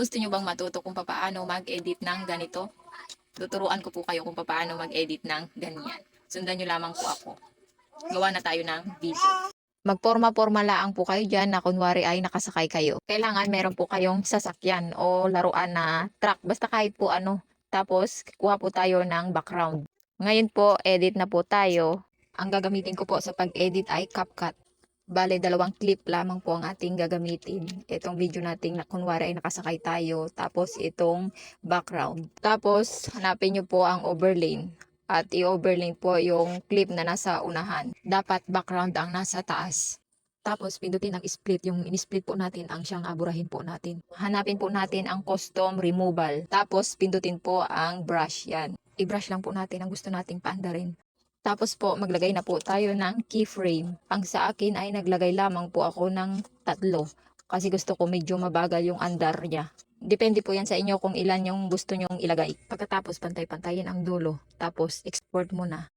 Gusto nyo bang matuto kung paano mag-edit ng ganito? Tuturuan ko po kayo kung paano mag-edit ng ganyan. Sundan nyo lamang po ako. Gawa na tayo ng video. Magporma-porma laang po kayo dyan na kunwari ay nakasakay kayo. Kailangan meron po kayong sasakyan o laruan na truck. Basta kahit po ano. Tapos, kuha po tayo ng background. Ngayon po, edit na po tayo. Ang gagamitin ko po sa pag-edit ay CapCut. Bale, dalawang clip lamang po ang ating gagamitin. Itong video nating na kunwari ay nakasakay tayo. Tapos, itong background. Tapos, hanapin nyo po ang overlay. At i-overlay po yung clip na nasa unahan. Dapat background ang nasa taas. Tapos, pindutin ang split. Yung in-split po natin ang siyang aburahin po natin. Hanapin po natin ang custom removal. Tapos, pindutin po ang brush. Yan. I-brush lang po natin ang gusto nating paandarin. Tapos po, maglagay na po tayo ng keyframe. Ang sa akin ay naglagay lamang po ako ng tatlo. Kasi gusto ko medyo mabagal yung andar niya. Depende po yan sa inyo kung ilan yung gusto nyong ilagay. Pagkatapos, pantay-pantayin ang dulo. Tapos, export mo na.